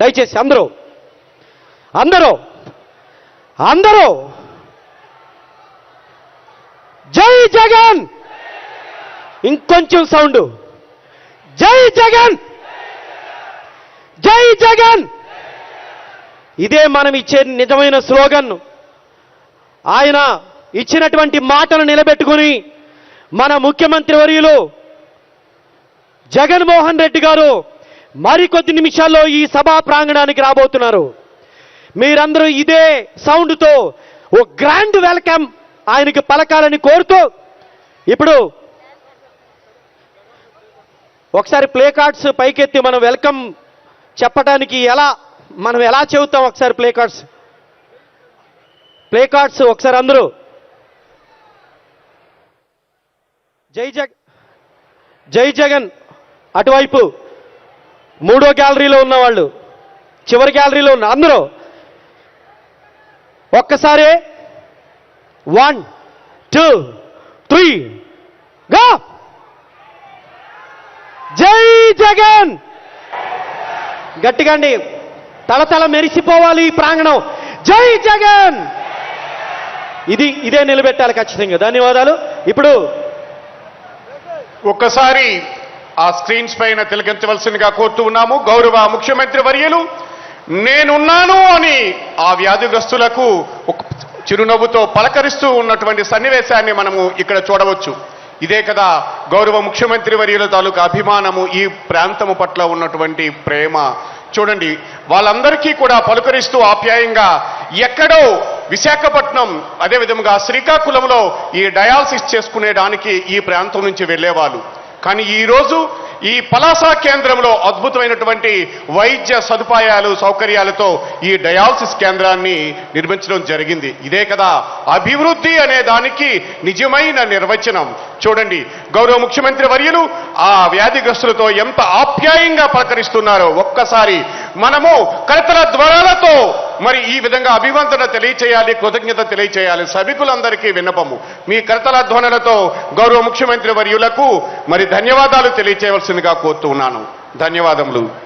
దయచేసి అందరూ అందరూ అందరూ జై జగన్! ఇంకొంచెం సౌండ్. జై జగన్! జై జగన్! ఇదే మనం ఇచ్చే నిజమైన స్లోగన్. ఆయన ఇచ్చినటువంటి మాటను నిలబెట్టుకుని మన ముఖ్యమంత్రి వర్యులు జగన్మోహన్ రెడ్డి గారు మరికొద్ది నిమిషాల్లో ఈ సభా ప్రాంగణానికి రాబోతున్నారు. మీరందరూ ఇదే సౌండ్తో ఓ గ్రాండ్ వెల్కమ్ ఆయనకి పలకాలని కోరుతూ ఇప్పుడు ఒకసారి ప్లే కార్డ్స్ పైకెత్తి మనం వెల్కమ్ చెప్పడానికి ఎలా మనం ఎలా చెబుతాం ఒకసారి ప్లే కార్డ్స్? ప్లే కార్డ్స్ ఒకసారి అందరూ. జై జగ్ జై జగన్ అటువైపు. మూడో గ్యాలరీలో ఉన్నవాళ్ళు చివరి గ్యాలరీలో ఉన్న అందరూ ఒక్కసారి వన్ టూ త్రీ గా! జై జగన్! గట్టిగా అండి. తలతల మెరిసిపోవాలి ఈ ప్రాంగణం. జై జగన్! ఇది ఇదే నిలబెట్టాలి ఖచ్చితంగా. ధన్యవాదాలు. ఇప్పుడు ఒక్కసారి ఆ స్క్రీన్స్ పైన తిలకించవలసిందిగా కోరుతూ ఉన్నాము. గౌరవ ముఖ్యమంత్రి వర్యులు నేనున్నాను అని ఆ వ్యాధిగ్రస్తులకు ఒక చిరునవ్వుతో పలకరిస్తూ ఉన్నటువంటి సన్నివేశాన్ని మనము ఇక్కడ చూడవచ్చు. ఇదే కదా గౌరవ ముఖ్యమంత్రి వర్యుల తాలూకా అభిమానము ఈ ప్రాంతము పట్ల ఉన్నటువంటి ప్రేమ. చూడండి వాళ్ళందరికీ కూడా పలుకరిస్తూ ఆప్యాయంగా ఎక్కడో విశాఖపట్నం అదే విధంగా శ్రీకాకుళంలో ఈ డయాలసిస్ చేసుకునేడానికి ఈ ప్రాంతం నుంచి వెళ్ళేవాళ్ళు. కానీ ఈ రోజు ఈ పలాస కేంద్రంలో అద్భుతమైనటువంటి వైద్య సదుపాయాలు సౌకర్యాలతో ఈ డయాలసిస్ కేంద్రాన్ని నిర్మించడం జరిగింది. ఇదే కదా అభివృద్ధి అనే దానికి నిజమైన నిర్వచనం. చూడండి గౌరవ ముఖ్యమంత్రి వర్యులు ఆ వ్యాధిగ్రస్తులతో ఎంత ఆప్యాయంగా పలకరిస్తున్నారో ఒక్కసారి. మనము కరతల ద్వారాలతో మరి ఈ విధంగా అభివందన తెలియచేయాలి కృతజ్ఞత తెలియచేయాలి. సభికులందరికీ విన్నపము. మీ కర్తల ధ్వనులతో గౌరవ ముఖ్యమంత్రి వర్యులకు మరి ధన్యవాదాలు తెలియచేయవలసిందిగా కోరుతూ ఉన్నాను. ధన్యవాదములు.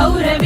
Gauravi.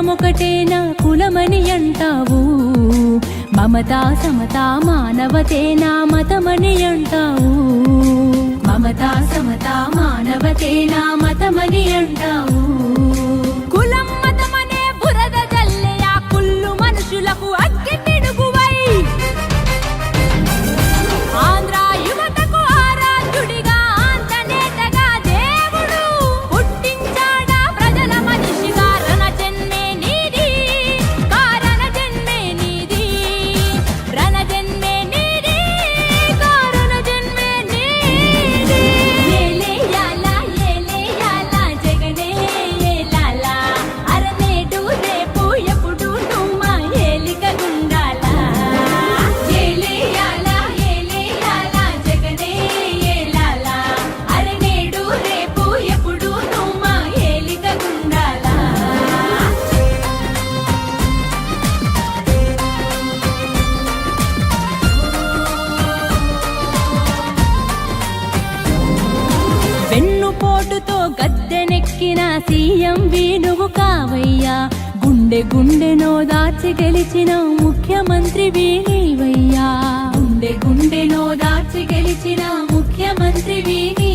ఒకటేనా కులమని అంటావు. మమతా సమతా మానవతే నా మతమని అంటావు. మమతా సమతా మానవతే నా మతమని అంటావు. సీఎం వేణువు కావయ్యా. గుండె గుండెనో దాచి గెలిచిన ముఖ్యమంత్రి వీణీవయ్యా. గుండె గుండెనో దాచి గెలిచిన ముఖ్యమంత్రి వీణి